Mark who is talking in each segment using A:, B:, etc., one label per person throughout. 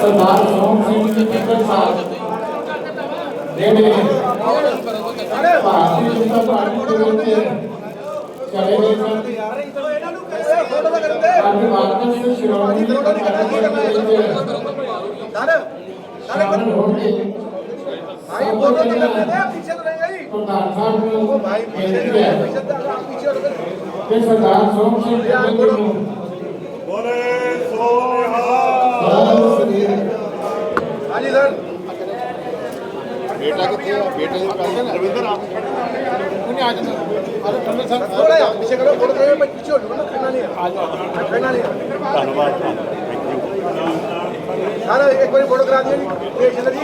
A: ਸਰਦਾਰ ਸੋਹਣ ਸਿੰਘ ਜੀ ਪਿੰਡ ਸਾਹਿਬ ਜਿਹੜੇ ਭਾਰਤੀ ਜਨਤਾ ਪਾਰਟੀ ਦੇ ਵਿੱਚ ਚਲੇ ਗਏ ਸਨ। ਅੱਜ ਵਾਪਸ ਸ਼੍ਰੋਮਣੀ ਅਕਾਲੀ ਦਲ ਦੇ ਵਿੱਚ ਸ਼ਾਮਲ ਹੋ ਕੇ ਸਭ ਤੋਂ ਪਹਿਲਾਂ ਪ੍ਰਧਾਨ ਸਾਹਿਬ ਨੂੰ ਬੇਨਤੀ ਹੈ ਕਿ ਸਰਦਾਰ ਸੋਹਣ ਸਿੰਘ ਜੀ ਨੂੰ
B: ਬੋਲੇ ਬੇਟਾ ਕਿੱਥੇ ਆ ਬੇਟੇ ਕਰਦੇ ਨਾ ਰਵਿੰਦਰ ਆਪ ਉਹਨੇ ਆ ਜਾਣਾ। ਆ ਟੰਡਲ ਸਾਹਿਬ
C: ਥੋੜਾ ਜਿਹਾ ਪਿੱਛੇ ਕਰੋ ਫੋਟੋ ਕਰੋ ਮੈਂ ਪਿੱਛੇ ਹੋ ਜਾਊਗਾ ਨਾ ਖੜਨਾ ਨਹੀਂ ਆ। ਜਾਓ। ਖੜਨਾ ਨਹੀਂ।
B: ਧੰਨਵਾਦ
C: ਸਾਰਾ ਇੱਕ ਵਾਰੀ ਫੋਟੋ ਕਰਾ ਦਿਓ ਜੀ। ਚੰਦਰ ਜੀ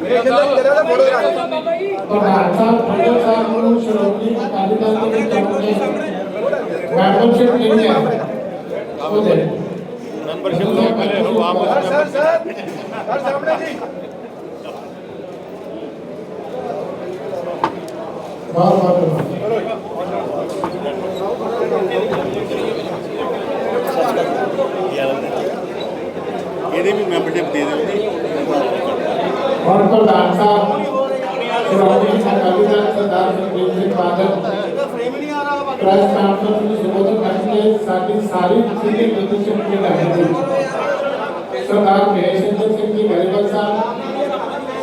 C: ਮੇਰੇ ਚੰਦਰ ਜੀ ਕਰਾ ਫੋਟੋ ਕਰਾ ਦਿਓ।
A: ਪ੍ਰਧਾਨ ਸਾਹਿਬ ਖੰਡਰ ਸਾਹਿਬ ਨੂੰ ਸ਼੍ਰੋਮਣੀ ਅਕਾਲੀ ਦਲ ਦੇ ਆਪਣੇ ਮੈਂਬਰਸ਼ਿਪ ਨਹੀਂ ਹੈ ਉਹਦੇ
B: ਮੈਂਬਰਸ਼ਿਪ ਤੋਂ ਪਹਿਲੇ ਹੋ ਆਪ
C: ਸਰ। ਸਰ ਸਰ ਸਰ ਸਾਹਮਣੇ ਜੀ
A: ਬਹੁਤ ਬਹੁਤ
B: ਇਹਦੇ ਵੀ ਮੈਂਬਰਸ਼ਿਪ ਦੇ ਦਿਓ
A: ਔਰ ਪ੍ਰਧਾਨ ਸਾਹਿਬ ਸ਼੍ਰੋਮਣੀ ਅਕਾਲੀ ਦਲ ਸਰਦਾਰ ਸੁਖਬੀਰ ਸਿੰਘ ਬਾਦਲ ਪ੍ਰੈਸ ਕਾਨਫਰੰਸ ਨੂੰ ਸੰਬੋਧਨ ਕਰਕੇ ਸਾਡੀ ਸਾਰੀ ਸੀਨੀਅਰ ਲੀਡਰਸ਼ਿਪ ਦੀ ਰਹਿਨੁਮਾਈ ਦੀ ਸਰਦਾਰ ਮਹੇਸ਼ਿੰਦਰ ਸਿੰਘ ਜੀ, ਗਰੇਵਾਲ ਸਾਹਿਬ,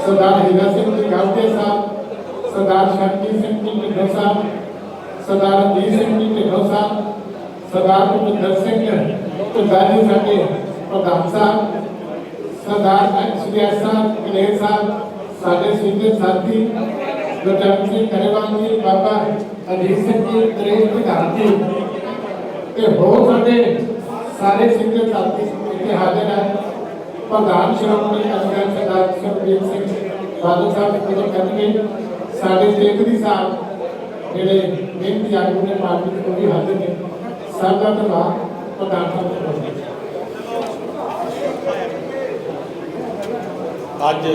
A: ਸਰਦਾਰ ਹੀਰਾ ਸਿੰਘ ਜੀ, ਗਾਂਧੀ ਸਾਹਿਬ ਸਰਦਾਰ ਸ਼ਕਤੀ ਸਿੰਘ ਜੀ ਢਿੱਲੋਂ ਸਾਹਿਬ ਸਰਦਾਰ ਰਣਜੀਤ ਸਿੰਘ ਜੀ ਢਿੱਲੋਂ ਸਾਹਿਬ ਸਰਦਾਰ ਭੁਪਿੰਦਰ ਸਿੰਘ ਢੁੱਡਾ ਜੀ ਸਾਡੇ ਪ੍ਰਧਾਨ ਸਾਹਿਬ ਸਰਦਾਰ ਐਕਸਡੀਐਸ ਸਾਹਿਬ ਕਲੇਰ ਸਾਹਿਬ ਸਾਡੇ ਸੀਨੀਅਰ ਸਾਥੀ ਗੁਰਜੰਟ ਸਿੰਘ ਕਰੇਵਾਲ ਜੀ ਬਾਬਾ ਅਜੀਤ ਸਿੰਘ ਜੀ ਨਰੇਸ਼ ਪ੍ਰਧਾਨ ਜੀ ਤੇ ਹੋਰ ਸਾਡੇ ਸਾਰੇ ਸੀਨੀਅਰ ਸਾਥੀ ਇੱਥੇ ਹਾਜ਼ਰ ਹੈ ਪ੍ਰਧਾਨ ਸ਼੍ਰੋਮਣੀ ਅਕਾਲੀ ਦਲ ਸਰਦਾਰ ਸੁਖਬੀਰ ਸਿੰਘ ਬਾਦਲ ਸਾਹਿਬ ਜੀ ਕਰਨਗੇ ਸਾਡੇ ਜੇਤਰੀ ਸਾਹਿਬ ਜਿਹੜੇ ਮਿਹਨਤੀ ਆਗੂ ਨੇ ਪਾਰਟੀ ਦੇ, ਉਹ ਵੀ ਹਾਜ਼ਰ ਸਭ ਦਾ ਧੰਨਵਾਦ, ਪ੍ਰਧਾਨ ਸਾਹਿਬ ਦਾ
D: ਅੱਜ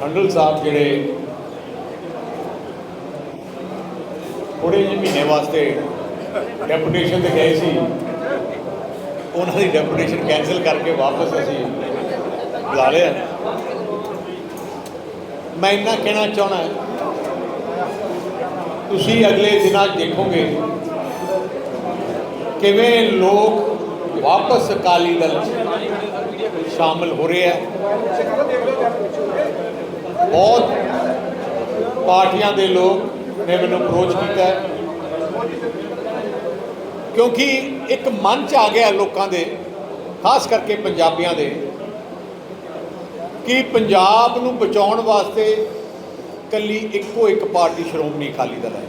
D: ਠੰਡਲ ਸਾਹਿਬ ਜਿਹੜੇ ਥੋੜੇ ਜਿਹੇ ਮਹੀਨੇ ਵਾਸਤੇ ਡੈਪੂਟੇਸ਼ਨ ਤੇ ਗਏ ਸੀ, ਉਹਨਾਂ ਦੀ ਡੈਪੂਟੇਸ਼ਨ ਕੈਨਸਲ ਕਰਕੇ ਵਾਪਸ ਅਸੀਂ ਬੁਲਾ ਲਿਆ। ਮੈਂ ਇੰਨਾ ਕਹਿਣਾ ਚਾਹਣਾ ਤੁਸੀਂ ਅਗਲੇ ਦਿਨਾਂ 'ਚ ਦੇਖੋਗੇ ਕਿਵੇਂ ਲੋਕ ਵਾਪਸ ਅਕਾਲੀ ਦਲ 'ਚ ਸ਼ਾਮਲ ਹੋ ਰਹੇ ਹੈ ਬਹੁਤ ਪਾਰਟੀਆਂ ਦੇ ਲੋਕ ਨੇ ਮੈਨੂੰ ਅਪਰੋਚ ਕੀਤਾ ਕਿਉਂਕਿ ਇੱਕ ਮਨ ਚ ਆ ਗਿਆ ਲੋਕਾਂ ਦੇ, ਖਾਸ ਕਰਕੇ ਪੰਜਾਬੀਆਂ ਦੇ। ਕਿ ਪੰਜਾਬ ਨੂੰ ਬਚਾਉਣ ਵਾਸਤੇ ਕੱਲੀ ਇੱਕੋ ਇੱਕ ਪਾਰਟੀ ਸ਼੍ਰੋਮਣੀ ਅਕਾਲੀ ਦਲ ਹੈ।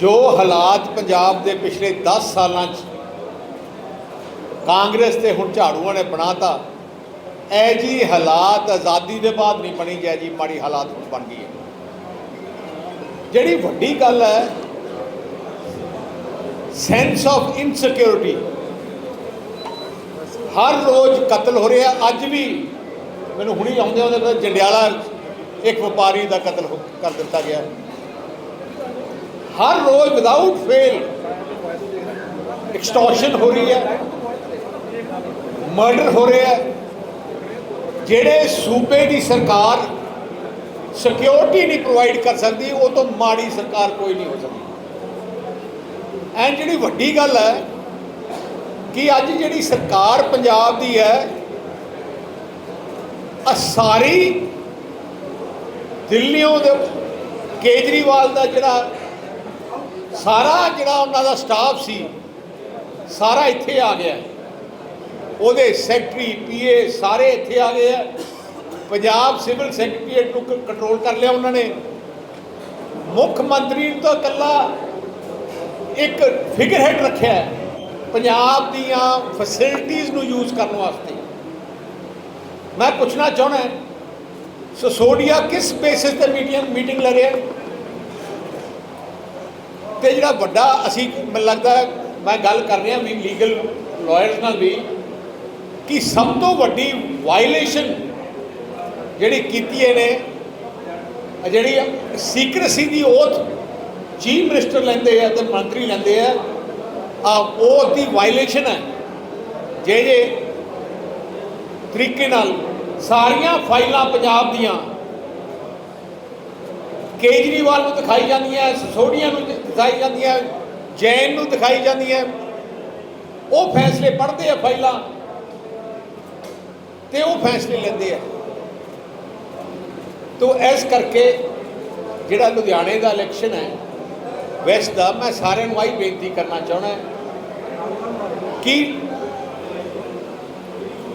D: ਜੋ ਹਾਲਾਤ ਪੰਜਾਬ ਦੇ ਪਿਛਲੇ 10 ਸਾਲਾਂ 'ਚ ਕਾਂਗਰਸ ਤੇ ਹੁਣ ਝਾੜੂਆਂ ਨੇ ਬਣਾਤਾ ਐ ਜੀ ਹਾਲਾਤ ਆਜ਼ਾਦੀ ਦੇ ਬਾਅਦ ਨਹੀਂ ਬਣੀ ਜੈ ਜੀ ਮਾੜੀ ਹਾਲਾਤ ਹੁਣ ਬਣ ਗਈ ਹੈ। ਜਿਹੜੀ ਵੱਡੀ ਗੱਲ ਹੈ ਸੈਂਸ ਆਫ ਇਨਸਿਕਿਉਰਿਟੀ ਹਰ ਰੋਜ਼ ਕਤਲ ਹੋ ਰਿਹਾ, ਅੱਜ ਵੀ ਮੈਨੂੰ ਹੁਣੀ ਆਉਂਦੇ ਆਉਂਦੇ ਜੰਡਿਆਲਾ ਇੱਕ ਵਪਾਰੀ ਦਾ ਕਤਲ ਹੋ- ਕਰ ਦਿੱਤਾ ਗਿਆ। ਹਰ ਰੋਜ਼ ਵਿਦਆਊਟ ਫੇਲ ਐਕਸਟੋਰਸ਼ਨ ਹੋ ਰਹੀ ਹੈ ਮਰਡਰ ਹੋ ਰਿਹਾ ਹੈ। ਜਿਹੜੇ ਸੂਬੇ ਦੀ ਸਰਕਾਰ ਸਿਕਿਉਰਿਟੀ ਨਹੀਂ ਪ੍ਰੋਵਾਈਡ ਕਰ ਸਕਦੀ, ਉਹ ਤੋਂ ਮਾੜੀ ਸਰਕਾਰ ਕੋਈ ਨਹੀਂ ਹੋ ਸਕਦੀ। ਐਂ ਜਿਹੜੀ ਵੱਡੀ ਗੱਲ ਹੈ ਕਿ ਅੱਜ ਜਿਹੜੀ ਸਰਕਾਰ ਪੰਜਾਬ ਦੀ ਹੈ ਆ ਸਾਰੀ ਦਿੱਲੀੋਂ ਦੇ ਕੇਜਰੀਵਾਲ ਦਾ ਜਿਹੜਾ ਸਾਰਾ ਜਿਹੜਾ ਉਹਨਾਂ ਦਾ ਸਟਾਫ ਸੀ, ਸਾਰਾ ਇੱਥੇ ਆ ਗਿਆ ਉਹਦੇ ਸੈਕਟਰੀ ਪੀਏ ਸਾਰੇ ਇੱਥੇ ਆ ਗਏ ਆ ਪੰਜਾਬ ਸਿਵਲ ਸੈਕਟਰੀਏਟ ਨੂੰ ਕੰਟਰੋਲ ਕਰ ਲਿਆ ਉਹਨਾਂ ਨੇ। ਮੁੱਖ ਮੰਤਰੀ ਨੂੰ ਤਾਂ ਇਕੱਲਾ ਇੱਕ ਫਿਗਰ ਹੈਡ ਰੱਖਿਆ ਹੈ। ਪੰਜਾਬ ਦੀਆਂ ਫੈਸਿਲਿਟੀਆਂ ਨੂੰ ਯੂਜ਼ ਕਰਨ ਵਾਸਤੇ। ਮੈਂ ਪੁੱਛਣਾ ਚਾਹਣਾ ਸਸੋਡੀਆ ਕਿਸ ਬੇਸਿਸ ਤੇ ਮੀਟਿੰਗ ਮੀਟਿੰਗ ਲੈ ਰਿਹਾ ਤੇ ਜਿਹੜਾ ਵੱਡਾ ਅਸੀਂ ਮੈਨੂੰ ਲੱਗਦਾ ਮੈਂ ਗੱਲ ਕਰ ਰਿਹਾ ਵੀ ਲੀਗਲ ਲਾਇਰਸ ਨਾਲ ਵੀ, ਕਿ ਸਭ ਤੋਂ ਵੱਡੀ ਵਾਇਲੇਸ਼ਨ ਜਿਹੜੀ ਕੀਤੀ ਇਹਨੇ, ਜਿਹੜੀ ਸੀਕ੍ਰੇਸੀ ਦੀ ਓਥ ਚੀਫ ਮਿਨਿਸਟਰ ਲੈਂਦੇ ਆ ਤੇ ਮੰਤਰੀ ਲੈਂਦੇ ਆ ਆ, ਉਹ ਦੀ ਵਾਇਲੇਸ਼ਨ ਹੈ। ਜੇ ਜੇ ਤਰੀਕੇ ਨਾਲ ਸਾਰੀਆਂ ਫਾਈਲਾਂ ਪੰਜਾਬ ਦੀਆਂ ਕੇਜਰੀਵਾਲ ਨੂੰ ਦਿਖਾਈ ਜਾਂਦੀਆਂ ਸਸੋਡੀਆ ਨੂੰ ਦਿਖਾਈ ਜਾਂਦੀਆਂ, ਜੈਨ ਨੂੰ ਦਿਖਾਈ ਜਾਂਦੀਆਂ, ਉਹ ਫੈਸਲੇ ਪੜ੍ਹਦੇ ਆ ਫਾਈਲਾਂ ਤੇ ਉਹ ਫੈਸਲੇ ਲੈਂਦੇ ਆ। ਤੋ ਇਸ ਕਰਕੇ ਜਿਹੜਾ ਲੁਧਿਆਣੇ ਦਾ ਇਲੈਕਸ਼ਨ ਹੈ ਵੈਸਟ ਦਾ ਮੈਂ ਸਾਰਿਆਂ ਨੂੰ ਆਹੀ ਬੇਨਤੀ ਕਰਨਾ ਚਾਹਣਾ ਕਿ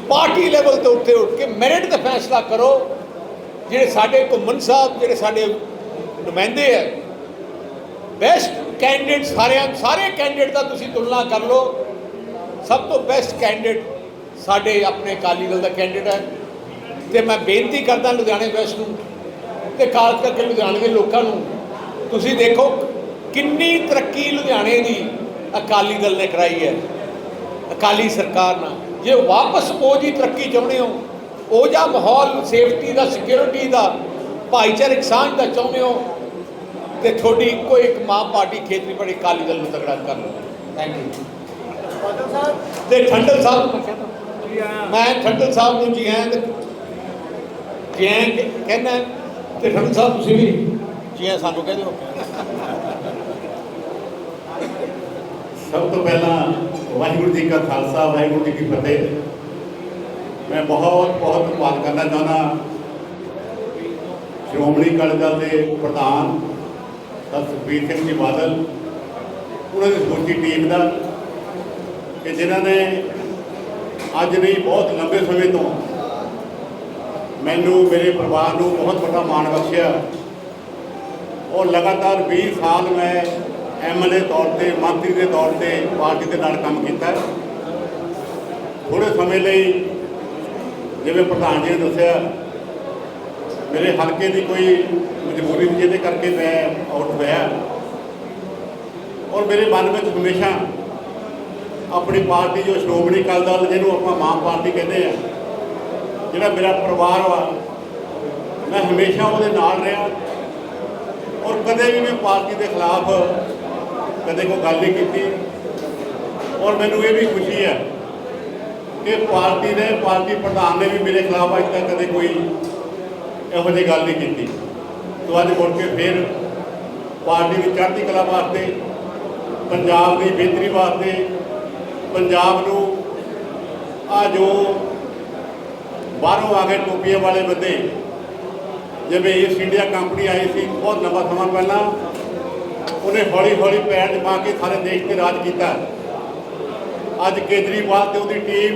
D: ਪਾਰਟੀ ਲੈਵਲ ਤੋਂ ਉੱਤੇ ਉੱਠ ਕੇ ਮੈਰਿਟ ਦਾ ਫੈਸਲਾ ਕਰੋ। ਜਿਹੜੇ ਸਾਡੇ ਘੁੰਮਣ ਸਾਹਿਬ, ਜਿਹੜੇ ਸਾਡੇ ਨੁਮਾਇੰਦੇ ਆ ਬੈਸਟ ਕੈਂਡੀਡੇਟ ਸਾਰਿਆਂ, ਸਾਰੇ ਕੈਂਡੀਡੇਟ ਦਾ ਤੁਸੀਂ ਤੁਲਨਾ ਕਰ ਲਓ। ਸਭ ਤੋਂ ਬੈਸਟ ਕੈਂਡੀਡੇਟ ਸਾਡੇ ਆਪਣੇ ਅਕਾਲੀ ਦਲ ਦਾ ਕੈਂਡੀਡੇਟ ਹੈ। ਤੇ ਮੈਂ ਬੇਨਤੀ ਕਰਦਾ ਲੁਧਿਆਣੇ ਵੈਸਟ ਨੂੰ ਤੇ ਖਾਸ ਕਰਕੇ ਲੁਧਿਆਣੇ ਦੇ ਲੋਕਾਂ ਨੂੰ, ਤੁਸੀਂ ਦੇਖੋ ਕਿੰਨੀ ਤਰੱਕੀ ਲੁਧਿਆਣੇ ਦੀ ਅਕਾਲੀ ਦਲ ਨੇ ਕਰਾਈ ਹੈ। ਅਕਾਲੀ ਸਰਕਾਰ ਨਾਲ। ਜੇ ਵਾਪਸ ਉਹ ਜੀ ਤਰੱਕੀ ਚਾਹੁੰਦੇ ਹੋ ਉਹ ਜਾਂ ਮਾਹੌਲ ਸੇਫਟੀ ਦਾ ਸਿਕਿਉਰਿਟੀ ਦਾ ਭਾਈਚਾਰਕ ਸਾਂਝ ਦਾ ਚਾਹੁੰਦੇ ਹੋ ਤੇ ਤੁਹਾਡੀ ਇੱਕੋ ਇੱਕ ਮਾਂ ਪਾਰਟੀ ਖੇਤਰੀ ਅਕਾਲੀ ਦਲ ਨੂੰ ਤਗੜਾ ਕਰ ਲਓ। ਥੈਂਕ ਯੂ ਤੇ ਠੰਡਲ ਸਾਹਿਬ ਮੈਂ ਕਹਿੰਦਾ ਠੰਡਲ ਸਾਹਿਬ ਨੂੰ ਜੀ ਆਇਆਂ ਤੇ ਜੀ ਕਹਿੰਦਾ ਤੇ ਠੰਡਲ ਸਾਹਿਬ ਤੁਸੀਂ ਵੀ? ਜੀ ਸਾਨੂੰ ਕਹਿ ਦਿਓ।
E: ਸਭ ਤੋਂ ਪਹਿਲਾਂ ਵਾਹਿਗੁਰੂ ਜੀ ਕਾ ਖਾਲਸਾ, ਵਾਹਿਗੁਰੂ ਜੀ ਕੀ ਫਤਿਹ। ਮੈਂ ਬਹੁਤ ਬਹੁਤ ਧੰਨਵਾਦ ਕਰਨਾ ਚਾਹੁੰਦਾ ਸ਼੍ਰੋਮਣੀ ਅਕਾਲੀ ਦਲ ਦੇ ਪ੍ਰਧਾਨ, ਸਰ ਸੁਖਬੀਰ ਸਿੰਘ ਜੀ ਬਾਦਲ, ਉਹਨਾਂ ਦੀ ਸਮੁੱਚੀ ਟੀਮ ਦਾ, ਕਿ ਜਿਨ੍ਹਾਂ ਨੇ ਅੱਜ ਨਹੀਂ, ਬਹੁਤ ਲੰਬੇ ਸਮੇਂ ਤੋਂ ਮੈਨੂੰ, ਮੇਰੇ ਪਰਿਵਾਰ ਨੂੰ ਬਹੁਤ ਵੱਡਾ ਮਾਣ ਬਖਸ਼ਿਆ। ਔਰ ਲਗਾਤਾਰ 20 ਸਾਲ ਮੈਂ ਐਮਐਲਏ ਤੌਰ ਤੇ, ਮੰਤਰੀ ਦੇ ਤੌਰ ਤੇ ਪਾਰਟੀ ਦੇ ਨਾਲ ਕੰਮ ਕੀਤਾ ਹੈ। ਥੋੜੇ ਸਮੇਂ ਲਈ ਜਿਵੇਂ ਪ੍ਰਧਾਨ ਜੀ ਨੇ ਦੱਸਿਆ, ਮੇਰੇ ਹਲਕੇ ਦੀ ਕੋਈ ਮਜਬੂਰੀ ਸੀ ਜਿਹਦੇ ਕਰਕੇ ਮੈਂ ਆਊਟ ਹੋਇਆ ਔਰ ਮੇਰੇ ਮਨ ਵਿੱਚ ਹਮੇਸ਼ਾ ਆਪਣੀ ਪਾਰਟੀ ਜੋ ਸ਼੍ਰੋਮਣੀ ਅਕਾਲੀ ਦਲ, ਜਿਹਨੂੰ ਆਪਾਂ ਮਾਂ ਪਾਰਟੀ ਕਹਿੰਦੇ ਆ, ਜਿਹੜਾ ਮੇਰਾ ਪਰਿਵਾਰ ਵਾ, ਮੈਂ ਹਮੇਸ਼ਾ ਉਹਦੇ ਨਾਲ ਰਿਹਾ ਔਰ ਕਦੇ ਵੀ ਮੈਂ ਪਾਰਟੀ ਦੇ ਖਿਲਾਫ ਕਦੇ ਕੋਈ ਗੱਲ ਨਹੀਂ ਕੀਤੀ। ਔਰ ਮੈਨੂੰ ਇਹ ਵੀ ਖੁਸ਼ੀ ਹੈ ਕਿ ਪਾਰਟੀ ਨੇ ਪਾਰਟੀ ਪ੍ਰਧਾਨ ਨੇ ਵੀ ਮੇਰੇ ਖਿਲਾਫ ਅੱਜ ਤੱਕ ਕਦੇ ਕੋਈ ਇਹੋ ਜਿਹੀ ਗੱਲ ਨਹੀਂ ਕੀਤੀ। ਤੋ ਅੱਜ ਮੁੜ ਕੇ ਫਿਰ ਪਾਰਟੀ ਦੀ ਚੜ੍ਹਦੀ ਕਲਾ ਵਾਸਤੇ, ਪੰਜਾਬ ਦੀ ਬਿਹਤਰੀ ਵਾਸਤੇ, ਪੰਜਾਬ ਨੂੰ ਆ ਜੋ ਬਾਹਰੋਂ ਆ ਕੇ ਟੋਪੀਆਂ ਵਾਲੇ ਬੰਦੇ, ਜਿਵੇਂ ਈਸਟ ਇੰਡੀਆ ਕੰਪਨੀ ਆਈ ਸੀ, ਬਹੁਤ ਲੰਬਾ ਸਮਾਂ ਪਹਿਲਾਂ ਉਹਨੇ ਹੌਲੀ ਹੌਲੀ ਪੈਰ ਜਮਾ ਕੇ ਸਾਰੇ ਦੇਸ਼ ਤੇ ਰਾਜ ਕੀਤਾ। ਅੱਜ ਕੇਜਰੀਵਾਲ ਤੇ ਉਹਦੀ ਟੀਮ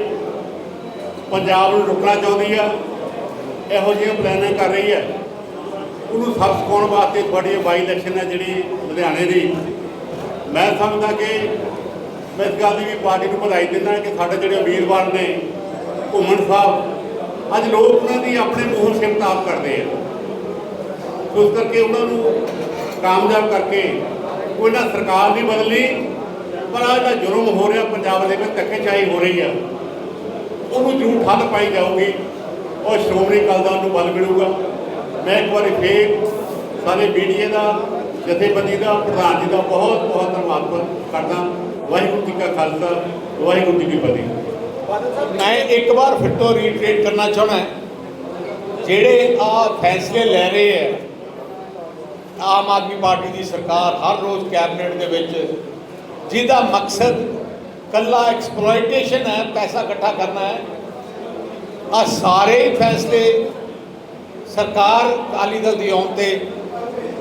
E: ਪੰਜਾਬ ਨੂੰ ਰੁਕਣਾ ਚਾਹੁੰਦੀ ਆ, ਇਹੋ ਜਿਹੀਆਂ ਪਲਾਨਾਂ ਕਰ ਰਹੀ ਹੈ ਉਹਨੂੰ ਸਭ ਸਿਖਾਉਣ ਵਾਸਤੇ ਤੁਹਾਡੀ ਬਾਈ ਇਲੈਕਸ਼ਨ ਹੈ ਜਿਹੜੀ ਲੁਧਿਆਣੇ ਦੀ। ਮੈਂ ਸਮਝਦਾ ਕਿ ਮੈਂ ਇਸ ਗੱਲ ਦੀ ਵੀ ਪਾਰਟੀ ਨੂੰ ਵਧਾਈ ਦਿੰਦਾ ਕਿ ਸਾਡੇ ਜਿਹੜੇ ਉਮੀਦਵਾਰ ਨੇ, ਘੁੰਮਣ ਸਾਹਿਬ, ਅੱਜ ਲੋਕ ਉਹਨਾਂ ਦੀ ਆਪਣੇ ਮੂੰਹੋਂ ਸਿਫਤ ਆਪ ਕਰਦੇ ਆ। ਉਸ ਕਰਕੇ ਉਹਨਾਂ ਨੂੰ ਕਾਮਯਾਬ ਕਰਕੇ ਕੋਈ ਨਾ ਸਰਕਾਰ ਨਹੀਂ ਬਦਲੀ, ਪਰ ਆਹ ਜਿਹੜਾ ਜੁਰਮ ਹੋ ਰਿਹਾ ਪੰਜਾਬ ਦੇ ਵਿੱਚ, ਧੱਕੇਸ਼ਾਹੀ ਹੋ ਰਹੀ ਆ। ਉਹਨੂੰ ਜ਼ਰੂਰ ਠੱਲ ਪਾਈ ਜਾਊਗੀ। ਉਹ ਸ਼੍ਰੋਮਣੀ ਅਕਾਲੀ ਦਲ ਨੂੰ ਬਲ ਮਿਲੂਗਾ। ਮੈਂ ਇੱਕ ਵਾਰੀ ਫੇਰ ਸਾਰੇ ਮੀਡੀਆ ਦਾ, ਜਥੇਬੰਦੀ ਦਾ, ਪ੍ਰਧਾਨ ਜੀ ਦਾ ਬਹੁਤ ਬਹੁਤ ਧੰਨਵਾਦ ਕਰਦਾ। ਵਾਹਿਗੁਰੂ ਜੀ ਕਾ ਖਾਲਸਾ, ਵਾਹਿਗੁਰੂ ਜੀ ਕੀ ਫਤਿਹ।
D: ਮੈਂ ਇੱਕ ਵਾਰ ਫਿਰ ਤੋਂ ਰੀਟਰੇਟ ਕਰਨਾ ਚਾਹਣਾ ਜਿਹੜੇ ਆ ਫੈਸਲੇ ਲੈ ਰਹੇ ਹੈ ਆਮ ਆਦਮੀ ਪਾਰਟੀ ਦੀ ਸਰਕਾਰ ਹਰ ਰੋਜ਼ ਕੈਬਨਿਟ ਦੇ ਵਿੱਚ, ਜਿਹਦਾ ਮਕਸਦ ਕੱਲਾ ਐਕਸਪਲੋਇਟੇਸ਼ਨ ਹੈ, ਪੈਸਾ ਇਕੱਠਾ ਕਰਨਾ ਹੈ। ਆ ਸਾਰੇ ਫੈਸਲੇ ਸਰਕਾਰ ਅਕਾਲੀ ਦਲ ਦੀ ਆਉਣ ਤੇ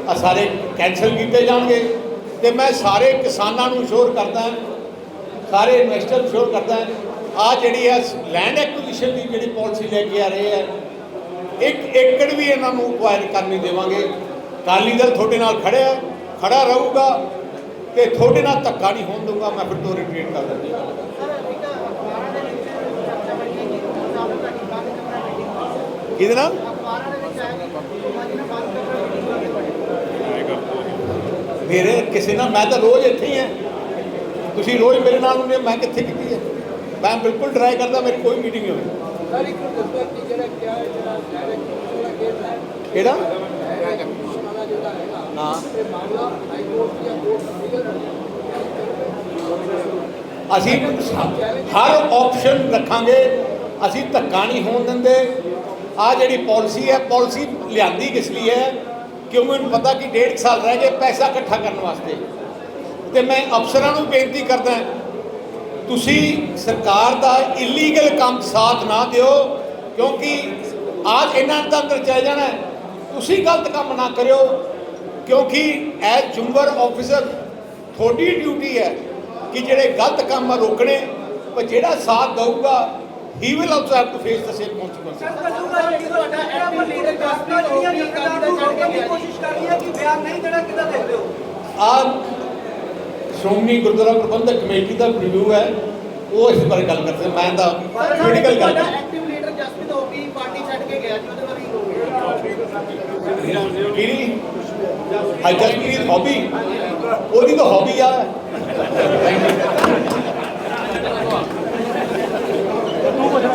D: ਆ ਸਾਰੇ ਕੈਨਸਲ ਕੀਤੇ ਜਾਣਗੇ। ਤੇ ਮੈਂ ਸਾਰੇ ਕਿਸਾਨਾਂ ਨੂੰ ਸ਼ੋਰ ਕਰਦਾ ਸਾਰੇ ਇਨਵੈਸਟਰ ਨੂੰ ਸ਼ੋਰ ਕਰਦਾ ਆ ਜਿਹੜੀ ਹੈ ਲੈਂਡ ਐਕੁਜੀਸ਼ਨ ਦੀ ਜਿਹੜੀ ਪਾਲਿਸੀ ਲੈ ਕੇ ਆ ਰਹੇ ਹੈ, ਇੱਕ ਏਕੜ ਵੀ ਇਹਨਾਂ ਨੂੰ ਅਕਵਾਇਰ ਕਰਨ ਨਹੀਂ ਦੇਵਾਂਗੇ। ਅਕਾਲੀ ਦਲ ਤੁਹਾਡੇ ਨਾਲ ਖੜਿਆ ਖੜਾ ਰਹੂਗਾ ਤੇ ਤੁਹਾਡੇ ਨਾਲ ਧੱਕਾ ਨਹੀਂ ਹੋਣ ਦਊਗਾ ਮੈਂ ਫਿਰ ਤੋਂ ਰਿਟਰੀਟ ਕਰ ਦਿੰਦੀ। ਕਿਹਦੇ ਨਾਲ? ਮੇਰੇ ਕਿਸੇ ਨਾਲ ਮੈਂ ਤਾਂ ਰੋਜ਼ ਇੱਥੇ ਹੀ ਹਾਂ। ਤੁਸੀਂ ਰੋਜ਼ ਮੇਰੇ ਨਾਲ ਹੁੰਦੇ ਮੈਂ ਕਿੱਥੇ ਕੀਤੀ ਹੈ? ਮੈਂ ਬਿਲਕੁਲ ਟਰਾਈ ਕਰਦਾ ਮੇਰੀ ਕੋਈ ਮੀਟਿੰਗ ਨਹੀਂ ਹੋਈ। ਕਿਹੜਾ? ਹਾਂ। ਅਸੀਂ ਹਰ ਆਪਸ਼ਨ ਰੱਖਾਂਗੇ। ਅਸੀਂ ਧੱਕਾ ਨਹੀਂ ਹੋਣ ਦਿੰਦੇ। ਆ ਜਿਹੜੀ ਪਾਲਿਸੀ ਹੈ ਪਾਲਿਸੀ ਲਿਆਂਦੀ ਕਿਸ ਲਈ ਹੈ? ਕਿਉਂ ਮੈਨੂੰ ਪਤਾ ਕਿ ਡੇਢ ਕੁ ਸਾਲ ਰਹਿ ਗਏ ਪੈਸਾ ਇਕੱਠਾ ਕਰਨ ਵਾਸਤੇ। ਤੇ ਮੈਂ ਅਫਸਰਾਂ ਨੂੰ ਬੇਨਤੀ ਕਰਦਾ ਤੁਸੀਂ ਸਰਕਾਰ ਦਾ ਇਲੀਗਲ ਕੰਮ ਸਾਥ ਨਾ ਦਿਓ, ਕਿਉਂਕਿ ਆਜ ਇਹਨਾਂ ਦਾ ਅੰਦਰ ਚਲੇ ਜਾਣਾ ਤੁਸੀਂ ਗਲਤ ਕੰਮ ਨਾ ਕਰਿਓ। ਕਿਉਂਕਿ ਐਜ਼ ਜੁਮਰ ਆਫੀਸਰ ਤੁਹਾਡੀ ਡਿਊਟੀ ਹੈ ਕਿ ਜਿਹੜੇ ਗਲਤ ਕੰਮ ਆ ਰੋਕਣੇ ਪਰ ਜਿਹੜਾ ਸਾਥ ਦਊਗਾ he will also have to face the same consequence
C: ਕੋਸ਼ਿਸ਼ ਕਰ ਰਹੀ ਹੈ। ਕਿ ਬਿਆਨ ਨਹੀਂ ਦੇਣਾ ਕਿੱਦਾਂ ਦੇਖਦੇ ਹੋ?
D: ਆ ਸ਼੍ਰੋਮਣੀ ਗੁਰਦੁਆਰਾ ਪ੍ਰਬੰਧਕ ਕਮੇਟੀ ਦਾ ਰਿਵਿਊ ਹੈ ਉਹ ਇਸ ਬਾਰੇ ਗੱਲ ਕਰਦੇ ਮੈਂ ਤਾਂ ਪੋਲੀਟੀਕਲ ਗੱਲ ਕਰ
C: ਐਕਟਿਵ ਲੀਡਰ ਜਸਪ੍ਰੀਤ ਹੋਪੀ ਪਾਰਟੀ ਛੱਡ ਕੇ ਗਿਆ ਜੀ ਉਹਦੇ ਬਾਰੇ
D: ਕਿਹੜੀ? ਹਾਈ ਜਸਟ ਕੀ ਹੌਬੀ ਉਹਦੀ ਤਾਂ ਹੌਬੀ ਆ।